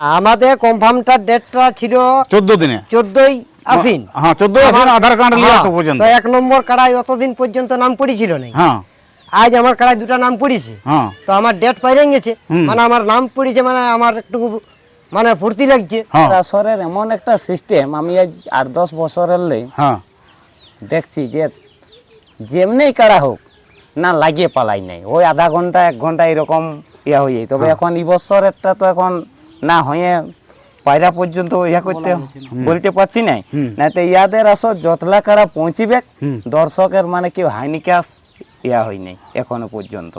আমাদের কনফার্মটার ডেটটা ছিল চোদ্দ দিনে। চোদ্দই আশ্বিন হ্যাঁ চোদ্দ আশ্বিন আধার কার্ড লিয়ে হ্যাঁ, তো পর্যন্ত। তো এক নম্বর কাড়াই অতদিন পর্যন্ত নাম পড়েছিল না হ্যাঁ। আজ আমার কাড়াই দুটা নাম পড়েছে। হ্যাঁ। তো আমার ডেট পাইরে গেছে। মানে আমার নাম পড়েছে মানে আমার একটু মানে ফুর্তি লাগছে। হ্যাঁ। আসরের এমন একটা সিস্টেম আমি আজ আট দশ বছরের লেই হ্যাঁ। দেখছি যে যেমনি কারা হোক না লাগিয়ে পালাই নাই। ওই আধা ঘণ্টা এক ঘণ্টা এরকম ইয়া হয়ে যায়। তবে এখন এই বছরেরটা তো এখন না হয়ে পায়রা পর্যন্ত ইয়া করতে বলতে পারছি নাই। হুম। না তো ইয়াদের আসর যতলা কারা পৌঁছিবে দর্শকের মানে কেউ হাইনিকাস ইয়া হয় নাই এখনও পর্যন্ত।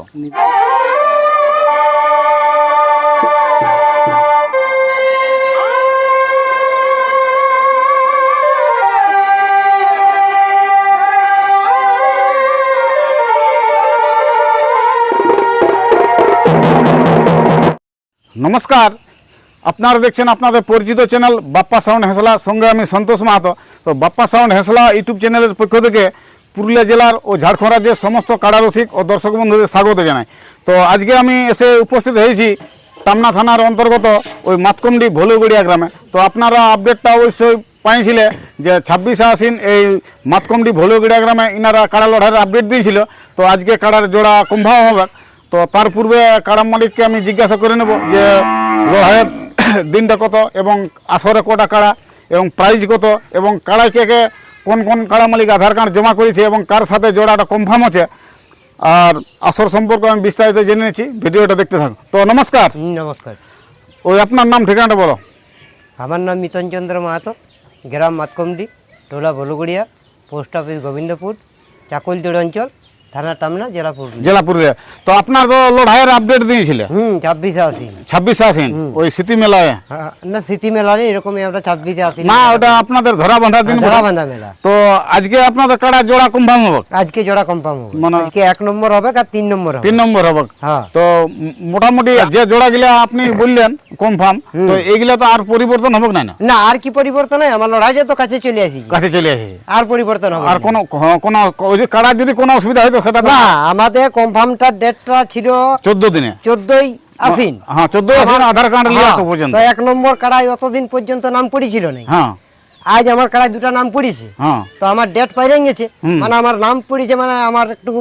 নমস্কার। আপনারা দেখছেন আপনাদের পরিচিত চ্যানেল বাপ্পা সাউন্ড হেসলা সঙ্গে আমি সন্তোষ মাহাতো। তো বাপ্পা সাউন্ড হেসলা ইউটিউব চ্যানেলের পক্ষ থেকে পুরুলিয়া জেলার ও ঝাড়খণ্ড রাজ্যের সমস্ত কারারসিক ও দর্শক বন্ধুদের স্বাগত জানাই। তো আজকে আমি এসে উপস্থিত হয়েছি টামনা থানার অন্তর্গত ওই মাতকমডি ভলুগড়িয়া গ্রামে। তো আপনারা আপডেটটা অবশ্যই পাইছিলে যে ছাব্বিশে আসিন এই মাতকমডি ভলুগড়িয়া গ্রামে ইনারা কাড়া লড়াইয়ের আপডেট দিয়েছিল। তো আজকে কাড়ার জোড়া কুম্ভাও হবে তো তার পূর্বে কাড়া মালিককে আমি জিজ্ঞাসা করে নেব যে লড়াইয়ের দিনটা কত এবং আসরে কটা কাড়া এবং প্রাইজ কত এবং কাড়াই কে কে কোন কোন কাড়া মালিক আধার কার্ড জমা করেছে এবং কার সাথে জোড়াটা কনফার্ম আছে আর আসর সম্পর্কে আমি বিস্তারিত জেনে নিয়েছি ভিডিওটা দেখতে থাকুন তো নমস্কার। হুম, নমস্কার। ওই আপনার নাম ঠিকানাটা বলো। আমার নাম মিতন চন্দ্র মাহাতো গ্রাম মাতকমডি টোলা বলুগড়িয়া পোস্ট অফিস গোবিন্দপুর চাকুলতোড় অঞ্চল থানা টামনা জেলা পুরুলিয়া। জেলা পুরুলিয়া। তো আপনার তো লড়াইয়ের আপডেট দিয়েছিলে? হুম ছাব্বিশে আসি ছাব্বিশে আসেন ওই স্মৃতি মেলায়? হ্যাঁ, না স্মৃতি মেলা নেই এরকমই আমরা ছাব্বিশে আসি না ওটা আপনাদের ধরা বাঁধা দিন বটে। বান্ধা মেলা। তো আজকে আপনাদের কাড়া জোড়া কনফার্ম হবে আজকে জোড়া কনফার্ম হবে মানে- আজকে এক নম্বর হবে আর তিন নম্বর হবে। তিন নম্বর হবে। হ্যাঁ। তো মোটামুটি যে জোড়া গিলা আপনি বললেন কনফার্ম তো এইগুলা তো আর পরিবর্তন হবে না? না আর কি পরিবর্তন হয়? আমার লড়াইটা তো কাছে চলে আসি কাছে চলে আসে আর পরিবর্তন হবে আর। কোনো কোনো কাড়ার যদি কোনো অসুবিধা হয় না আমাদের কনফার্মটার ডেটটা ছিল দিনে। হ্যাঁ আধার কার্ড লিয়ে হ্যাঁ, তো পর্যন্ত। তো এক নম্বর কাড়াই অতদিন পর্যন্ত নাম পড়েছিল না হ্যাঁ। আজ আমার কাড়াই দুটা নাম পড়েছে। হ্যাঁ। তো আমার ডেট পাইরে গেছে। মানে আমার নাম পড়েছে মানে আমার একটু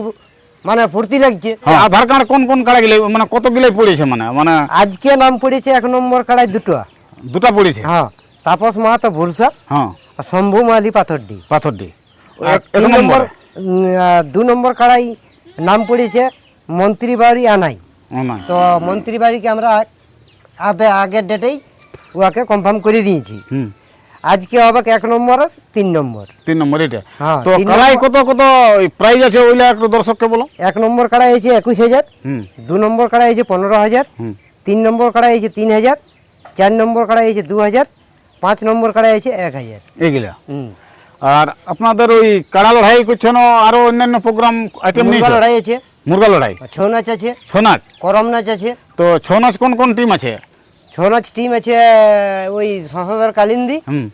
মানে ফুর্তি লাগছে। হ্যাঁ আধার কার্ড কোন কোন কাড়া গিলে মানে কত গিলে পড়েছে মানে? মানে আজকে নাম পড়েছে এক নম্বর কাড়াই দুটো। দুটা পড়েছে? হ্যাঁ তাপস মাহাতো ভুরসা হ্যাঁ। শম্ভু মালি পাথরডি। পাথরটি আর এক নম্বর? দু নম্বর কাড়াই নাম পড়েছে মন্ত্রী বাড়ি আনাই। তো মন্ত্রী বাড়িকে আমরা আগে আগের ডেটেই উহাকে কনফার্ম করে দিয়েছি। আজকে হবে এক নম্বর তিন নম্বর। তিন নম্বর এটা? হ্যাঁ, তো কাড়াই কত কত প্রাইজ আছে ওইলা একটু দর্শককে বলো। এক নম্বর কাড়া হয়েছে একুশ হাজার দু নম্বর কাড়া হয়েছে পনেরো হাজার তিন নম্বর কাড়া হয়েছে তিন হাজার চার নম্বর কাড়া হয়েছে দু হাজার পাঁচ নম্বর কাড়া হয়েছে এক হাজার। এইগুলা হুম। আর আপনাদের ওই কাড়া লড়াই করছেন আরও অন্যান্য প্রোগ্রাম আইটেম মুরগা লড়াই আছে। মুরগা লড়াই? ছৌ নাচ আছে। ছৌ নাচ? করম নাচ আছে। তো ছৌ নাচ কোন কোন টিম আছে? ছৌ নাচ টিম আছে ওই সংসদের কালিন্দি। হুম।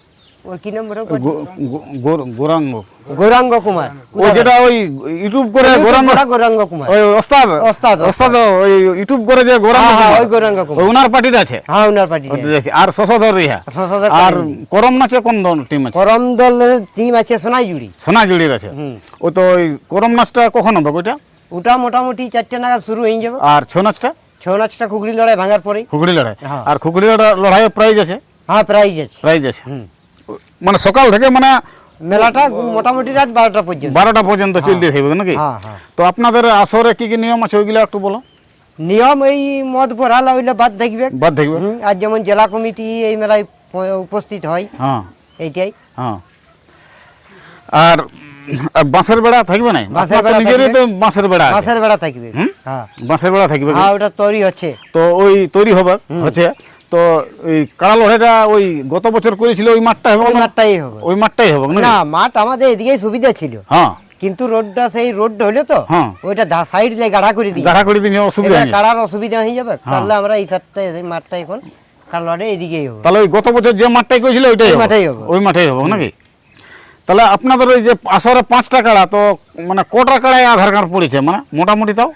ওই কি গো- গৌরাঙ্গ। গৌরাঙ্গ কুমার। ওই যেটা ওই ইউটিউব করে গৌরাঙ্গ গৌরাঙ্গ কুমার। ওই ওস্তাদ। ওস্তাদ, ওস্তাদ। ওই ইউটিউব করে যে গৌরাঙ্গ হ্যাঁ, হ্যাঁ, ওই গৌরাঙ্গ কুমার। ওনার পার্টিটা আছে। হ্যাঁ ওনার পার্টি আছে। আর শশধর রিহা আর করম নাচে কোন টিম আছে? করম দলের টিম আছে সোনাইজুড়ি। সোনাঝুড়ির আছে। ও তো ওই করম নাচটা কখন হবে ওইটা? ওটা মোটামুটি চারটে নাগাদ শুরু হয়ে যাবে। আর ছৌ নাচটা? ছৌ নাচটা খুগড়ি লড়াই ভাঙার পরেই। খুকড়ি লড়াই। হ্যাঁ। আর খুকড়ি লড়াইয়ের প্রাইজ আছে? হ্যাঁ প্রাইজ আছে। প্রাইজ আছে। হুম। মানে সকাল থেকে মানে মেলাটা মোটামুটি রাত বারোটা পর্যন্ত। বারোটা পর্যন্ত চলতে থাকবে নাকি? হ্যাঁ হ্যাঁ। তো আপনাদের আসরে কি কি নিয়ম আছে ওইগুলো একটু বলো। নিয়ম এই মদ ভরালা হইলে বাদ থাকবে বাদ থাকবে আর যেমন জেলা কমিটি এই মেলায় উপস্থিত হয়। হ্যাঁ। এইটাই। হ্যাঁ। আর বাঁশের বেড়া থাকবে না বাঁশের বেড়া নিজেরই তো বাঁশের বেড়া মাছের বেড়া থাকবে। হ্যাঁ। বাঁশের বেড়া থাকবে? হ্যাঁ ওটা তৈরি হচ্ছে। তো ওই তৈরি হবে হচ্ছে। তো ওই কাড়া লড়াইটা ওই গত বছর করেছিল ওই মাঠটা হবে ওই মাঠটাই হবে। ওই মাঠটাই হবে না মাঠ আমাদের এদিকেই সুবিধা ছিল। হ্যাঁ। কিন্তু রোডটা সেই রোড হলে তো হ্যাঁ। ওইটা সাইড দিয়ে গাড়া করে দিই গাড়া করে দিন অসুবিধা নেই। কাড়ার অসুবিধা হয়ে যাবে। হ্যাঁ। তাহলে আমরা এই সাইডটা এই মাঠটা এখন কালবাড়ে এদিকেই হবে। তাহলে ওই গত বছর যে মাঠটাই করেছিল ওইটাই? মাঠেই হবে। ওই মাঠেই হবে নাকি? তাহলে আপনাদের ওই যে আসরে পাঁচটা কাড়া তো মানে কটা কাড়ায় আধার কার্ড পড়েছে? মানে মোটামুটি তাও?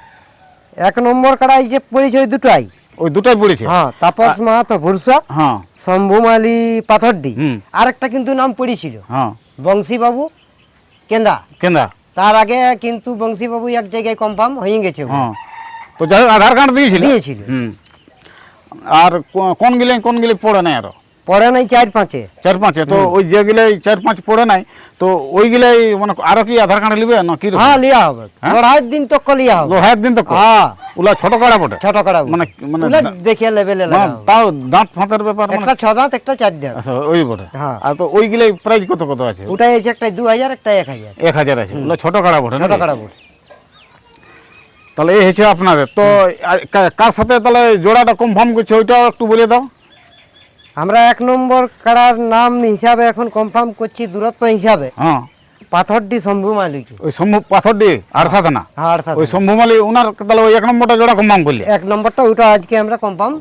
এক নম্বর কাড়াই যে পড়েছে ওই দুটাই। ওই দুটাই পড়েছে। হ্যাঁ তাপস মাহাতো ভুরসা হ্যাঁ। শম্ভুমালি পাথরডি। হুম। আরেকটা কিন্তু নাম পড়েছিল। হ্যাঁ। বংশীবাবু কেন্দা। কেন্দা। তার আগে কিন্তু বংশীবাবু এক জায়গায় কনফার্ম হয়ে গেছে হ্যাঁ। তো যাই আধার কার্ড দিয়েছিল? দিয়েছিল। হুম। আর কোন গিলে কোন গিলে পড়ে নাই আরও? পরে নাই চার পাঁচে। চার পাঁচে তো ওই যেগুলো চার পাঁচ পড়ে নাই তো ওইগুলাই মানে আরও কি আধার কার্ড নিবে না কি হ্যাঁ লিয়া হবে। হ্যাঁ? লড়াইয়ের দিন তো লিয়া হবে। লোহার দিন তো। হ্যাঁ। ওলা ছোট কাড়া পটে ছোট করা মানে মানে দেখিয়ে লেভেলে মানে তাও দাঁত ফাঁতের ব্যাপার মানে একটা ছ দাঁত একটা চার দাঁত। আচ্ছা ওই বটে। হ্যাঁ। আর তো ওইগুলাই প্রাইস কত কত আছে? ওটা এসে একটা দু হাজার একটা এক হাজার। এক হাজার আছে। ওগুলো ছোট কাড়া বটে ছোট? করা বোর্ড তাহলে এই হচ্ছে আপনাদের। তো কার সাথে তাহলে জোড়াটা কনফার্ম করছে ওইটাও একটু বলে দাও। আমরা এক নম্বর কাড়ার নাম হিসাবে এখন কনফার্ম করছি দূরত্ব হিসাবে। হ্যাঁ। পাথরডি শম্ভু মালিক। ওই শম্ভু পাথর দিয়ে আর না? আর সাথে ওই শম্ভুমালি ওনার তাহলে ওই এক নম্বরটা জোড়া কনফার্ম করলে? এক নম্বরটা ওটা আজকে আমরা কনফার্ম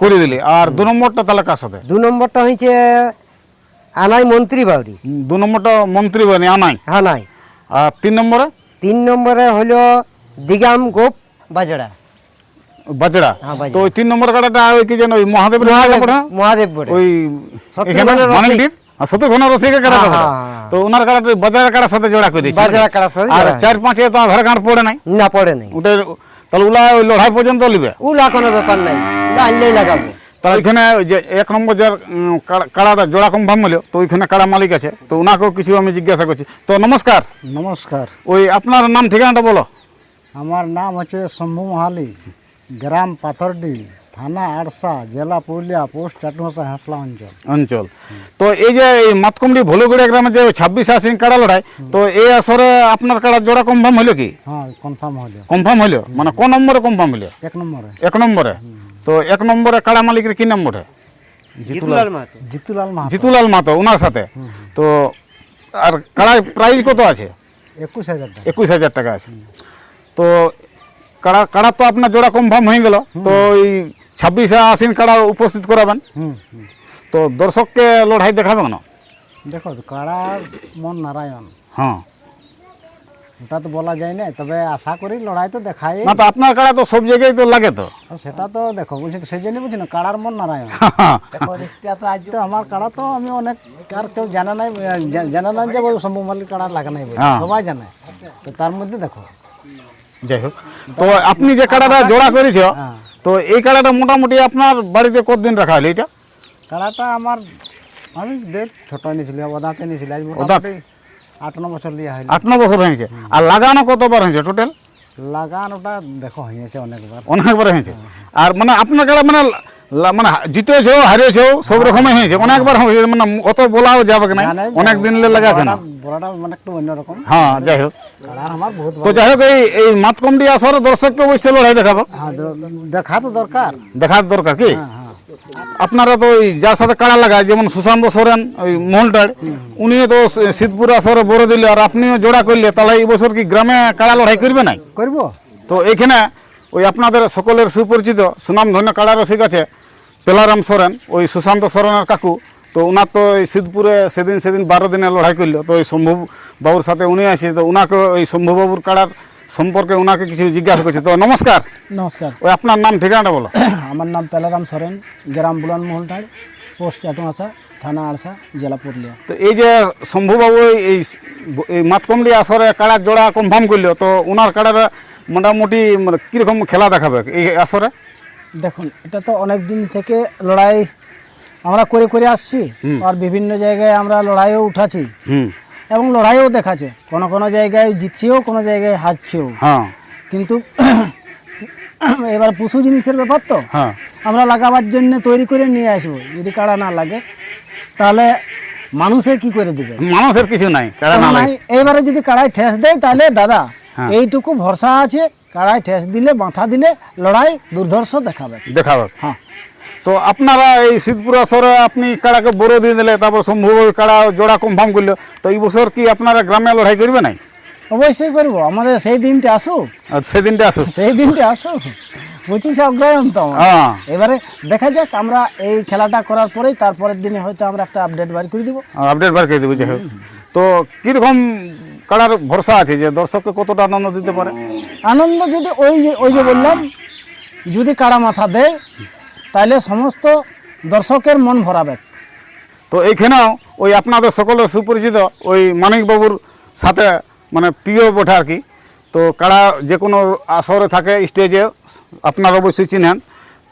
করে দিলি। আর দু নম্বরটা তাহলে কার সাথে? দু নম্বরটা হয়েছে আনাই মন্ত্রী বাউরি। দু নম্বরটা মন্ত্রী বানি আনাই? হ্যাঁ নাই আর তিন নম্বরে? তিন নম্বরে হলো দিগাম গোপ বাজড়া বাজড়া? হ্যাঁ, তো ওই তিন নম্বর কাটাটা ওই কি যেন ওই মহাদেবের কাড়াটা মহাদেব ওই সত্যি ঘন রসিকের কাটা হ্যাঁ, হ্যাঁ। তো ওনার কাটাটা কাটার সাথে জোড়া করে দিয়েছে। বাজড়া কাড়ার সাথে আর চার পাঁচে তো আধার কার্ড পড়ে নাই। না পড়ে নাই। ওটা তাহলে ওলা ওই লড়াই পর্যন্ত নিবে উলা কোনো ব্যাপার নাই। আনলেই লাগাবো। তাহলে ওইখানে ওই যে এক নম্বর যার কাড়া- কাড়াটা জোড়া কনফার্ম হলো তো ওইখানে কাড়া মালিক আছে। তো ওনাকেও কিছু আমি জিজ্ঞাসা করছি। তো নমস্কার। নমস্কার। ওই আপনার নাম ঠিকানাটা বলো। আমার নাম হচ্ছে শম্ভু মহালি। গ্রাম পাথরডি থানা আড়সা জেলা পুরুলিয়া পোস্ট চাটুমশা হাসলা অঞ্চল। অঞ্চল। তো এই যে এই মাতকুমড়ি ভোলগুড়িয়া গ্রামে যে ছাব্বিশ আশ্বিন কাড়া লড়াই তো এই আসরে আপনার কাড়া জোড়া কনফার্ম হলো কি? হ্যাঁ কনফার্ম হলো কনফার্ম হলো মানে কোন নম্বরে কনফার্ম হলো এক নম্বরে। এক নম্বরে? তো এক নম্বরে কাড়া মালিকের কি নম্বরে জিতুলাল মাহাতো। জিতুলাল মাহাতো। জিতুলাল মাতো ওনার সাথে? তো আর কাড়ায় প্রাইস কত আছে? একুশ হাজার টাকা। একুশ হাজার টাকা আছে। তো কাড়া কাড়া তো আপনার জোড়া কনফার্ম হয়ে গেল তো ওই ছাব্বিশে আশ্বিন কাড়া উপস্থিত করাবেন। তো দর্শককে লড়াই দেখাবে না দেখো কাড়ার মন নারায়ণ। হ্যাঁ। ওটা তো বলা যায় না তবে আশা করি লড়াই তো দেখাই। না তো আপনার কাড়া তো সব জায়গায় তো লাগে তো। সেটা তো দেখো বলছি সেই জন্য বলছি না কাড়ার মন নারায়ণ। দেখো দেখতে তো আজ তো আমার কাড়া তো আমি অনেক আর কেউ জানা নাই জানা নাই যে শম্ভু মালিক কাড়া লাগা নাই। হ্যাঁ। সবাই জানে। তো তার মধ্যে দেখো যাই হোক। তো আপনি যে কাড়াটা জোড়া করেছ হ্যাঁ। তো এই কাড়াটা মোটামুটি আপনার বাড়িতে কতদিন রাখা হলো এটা? কাড়াটা আমার আমি দেখ ছোট নিয়েছিল ওদাতে নিয়েছিল আজ? মোটামুটি আট ন বছর লিয়া হইল আট ন বছর হয়েছে। আর লাগানো কতবার হয়েছে টোটাল লাগান ওটা দেখো হয়েছে অনেকবার। অনেকবার হয়েছে। আর মানে আপনার কাড়া মানে মানে জিতেছেও হারিয়েছেও সব রকমই হয়েছে। অনেকবার হয়েছে মানে অত বলাও যাবে না অনেক দিন লাগাছে না? বড়াটা মানে একটু অন্যরকম। হ্যাঁ যাই হোক। তো যাই হোক এই এই মাতকমটি আসরে দর্শককে অবশ্যই লড়াই দেখাবো। হ্যাঁ দেখা তো দরকার। দেখার দরকার কি? হ্যাঁ হ্যাঁ। আপনারা তো ওই যার সাথে কাড়া লাগায় যেমন সুশান্ত সোরেন ওই মহলটার উনিও তো শীতপুর আসরে বড় দিলে আর আপনিও জোড়া করলে তাহলে এই বছর কি গ্রামে কাড়া লড়াই করবে নাই? করব। তো এইখানে ওই আপনাদের সকলের সুপরিচিত সুনাম ধন্য কাড়া রসিক আছে পেলারাম সোরেন ওই সুশান্ত সোরেনের কাকু তো ওনার তো এই সিদ্ধপুরে সেদিন সেদিন বারো দিনে লড়াই করল। তো ওই শম্ভু বাবুর সাথে উনি আসে তো ওনাকে ওই শম্ভু বাবুর কাড়ার সম্পর্কে ওনাকে কিছু জিজ্ঞাসা করছে। তো নমস্কার। নমস্কার। ওই আপনার নাম ঠিকানাটা বলো। আমার নাম পেলারাম সরেন গ্রাম বুলান মহলটার পোস্ট চাটুয়াশা থানা আড়সা জেলা পুরুলিয়া। তো এই যে শম্ভুবাবু এই এই মাতকমডি আসরে কাড়ার জোড়া কনফার্ম করল তো ওনার কাড়ার মোটামুটি মানে কীরকম খেলা দেখাবে এই আসরে? দেখুন এটা তো অনেক দিন থেকে লড়াই আমরা করে করে আসছি আর বিভিন্ন জায়গায় আমরা লড়াইও উঠাছি হুম। এবং লড়াইও দেখাচ্ছে। কোনো কোনো জায়গায় জিতছেও কোনো জায়গায় হারছেও। হ্যাঁ। কিন্তু এবার পশু জিনিসের ব্যাপার তো। হ্যাঁ। আমরা লাগাবার জন্য তৈরি করে নিয়ে আসব। যদি কাড়া না লাগে তাহলে মানুষের কি করে দিবে? মানুষের কিছু নাই এইবারে যদি কাড়াই ঠেস দেয় তাহলে দাদা হ্যাঁ। এইটুকু ভরসা আছে। কাড়াই ঠেস দিলে মাথা দিলে লড়াই দুর্ধর্ষ দেখাবে। দেখাবে। হ্যাঁ। তো আপনারা এই শীতপুর আসরে আপনি কাড়াকে বড় দিয়ে দিলে তারপর সম্ভব কাড়া জোড়া কনফার্ম করল। তো এই বছর কি আপনারা গ্রামে লড়াই করবে নাই? অবশ্যই করব। আমাদের সেই দিনটা আসুক আর সেদিনটা আসুক সেই দিনটা আসুক পঁচিশে অগ্রহায়ণ তো হ্যাঁ। এবারে দেখা যাক আমরা এই খেলাটা করার পরেই তারপরের দিনে হয়তো আমরা একটা আপডেট বার করে দিব। আপডেট বার করে দেবো যাই হোক। তো কীরকম কাড়ার ভরসা আছে যে দর্শককে কতটা আনন্দ দিতে পারে? আনন্দ যদি ওই যে ওই যে বললাম যদি কাড়া মাথা দেয় তাহলে সমস্ত দর্শকের মন ভরাবে। তো এইখানেও ওই আপনাদের সকলের সুপরিচিত ওই মানিকবাবুর সাথে মানে প্রিয় বটে আর কি। তো কারা যে কোনো আসরে থাকে স্টেজে আপনারা অবশ্যই চিনেন।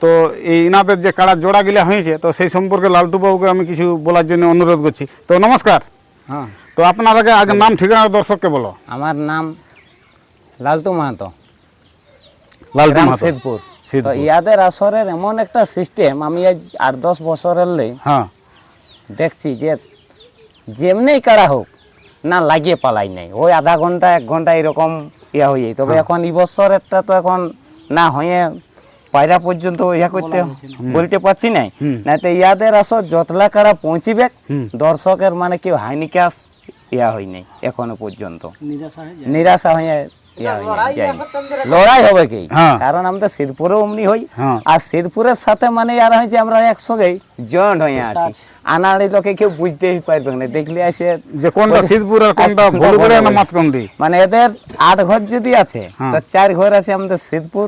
তো এই ইনাদের যে কারা জোড়া গিলা হয়েছে তো সেই সম্পর্কে লালটুবাবুকে আমি কিছু বলার জন্য অনুরোধ করছি। তো নমস্কার। হ্যাঁ। তো আপনার আগে আগে নাম ঠিকানা দর্শককে বলো। আমার নাম লালটু মাহাতো। লালটু মাহাতো। ইয়াদের আসরের এমন একটা সিস্টেম আমি আজ আট দশ বছরের লে হ্যাঁ। দেখছি যে যেমনি কারা হোক না লাগিয়ে পালাই নাই। ওই আধা ঘণ্টা এক ঘণ্টা এরকম ইয়া হয়ে যায়। তবে এখন এই বছর একটা তো এখন না হয়ে পায়রা পর্যন্ত ইয়া করতে বলতে পারছি নাই। না তো ইয়াদের আসর যতলা কারা পৌঁছিবে দর্শকের মানে কেউ হাইনিকাস ইয়া হয় নাই এখনও পর্যন্ত। নিরাশা হয়ে লড়াই হবে কি? হ্যাঁ। কারণ আমরা সিদ্ধপুরে অমনি হই। হ্যাঁ। আর সিদ্ধপুরের সাথে মানে আর হয়েছে আমরা একসঙ্গে জয়েন্ট হয়ে আছি। আনাড়ি লোকে কেউ বুঝতেই পারবে না। দেখলে আসে যে কোনটা সিদ্ধপুর আর কোনটা ভুলগড়িয়া না মাতকন্দি? মানে এদের আট ঘর যদি আছে হ্যাঁ। তো চার ঘর আছে আমাদের সিদ্ধপুর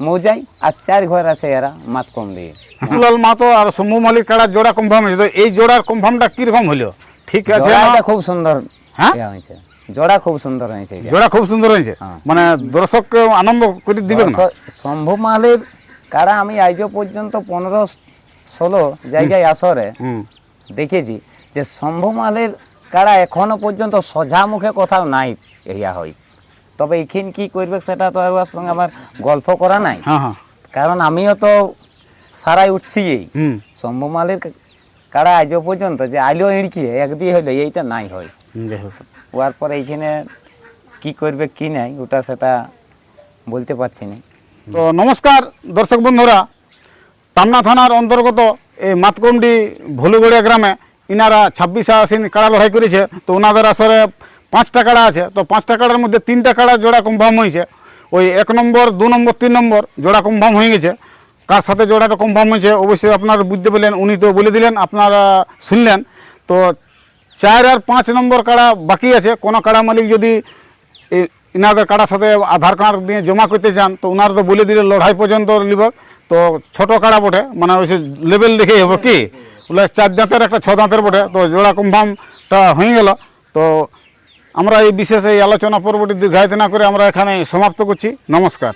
মৌজাই আর চার ঘর আছে এরা মাতকম দিয়ে দুলাল মাতো আর শম্ভু মালিক কাড়ার জোড়া কনফার্ম হয়েছে। তো এই জোড়ার কনফার্মটা কীরকম হলো? ঠিক আছে খুব সুন্দর হ্যাঁ? হয়েছে। জোড়া খুব সুন্দর হয়েছে জোড়া খুব সুন্দর হয়েছে? হ্যাঁ। মানে দর্শককে আনন্দ করে দিবে না? স- শম্ভু মালের কারা আমি আজও পর্যন্ত পনেরো ষোলো জায়গায় আসরে দেখেছি যে শম্ভু মালের কারা এখনও পর্যন্ত সোজা মুখে কোথাও নাই ইয়া হয় তবে এখানে কি করবে সেটা তো আর সঙ্গে আমার গল্প করা নাই। হ্যাঁ হ্যাঁ। কারণ আমিও তো সারাই উঠছি এই। শম্ভু মালের কারা আজও পর্যন্ত যে আইলো ইড়কিয়ে একদিয়ে হইল এইটা নাই হয় যাই হোক। হওয়ার পরে এইখানে কি করবে কি নাই ওটা সেটা বলতে পারছি না। তো নমস্কার দর্শক বন্ধুরা। টামনা থানার অন্তর্গত এই মাতকমডি ভলুগড়িয়া গ্রামে ইনারা ছাব্বিশে আশ্বিন কাড়া লড়াই করেছে। তো ওনাদের আসরে পাঁচটা কাড়া আছে। তো পাঁচটা কাড়ার মধ্যে তিনটা কাড়া জোড়া কনফার্ম হয়েছে। ওই এক নম্বর দু নম্বর তিন নম্বর জোড়া কনফার্ম হয়ে গেছে। কার সাথে জোড়াটা কনফার্ম হয়েছে অবশ্যই আপনারা বুঝতে পারলেন উনি তো বলে দিলেন আপনারা শুনলেন। তো চার আর পাঁচ নম্বর কাড়া বাকি আছে। কোনো কাড়া মালিক যদি ইনাদের কাড়ার সাথে আধার কার্ড দিয়ে জমা করতে চান, তো ওনারা তো বলে দিলে লড়াই পর্যন্ত নিব। তো ছোট কাড়া বটে মানে ওই লেভেল দেখেই হবে কি? বলে চার দাঁতের একটা ছ দাঁতের বটে, তো জোড়া কনফার্মটা হয়ে গেল। তো আমরা এই বিশেষ এই আলোচনা পর্বটি দীর্ঘায়িত না করে আমরা এখানে সমাপ্ত করছি। নমস্কার।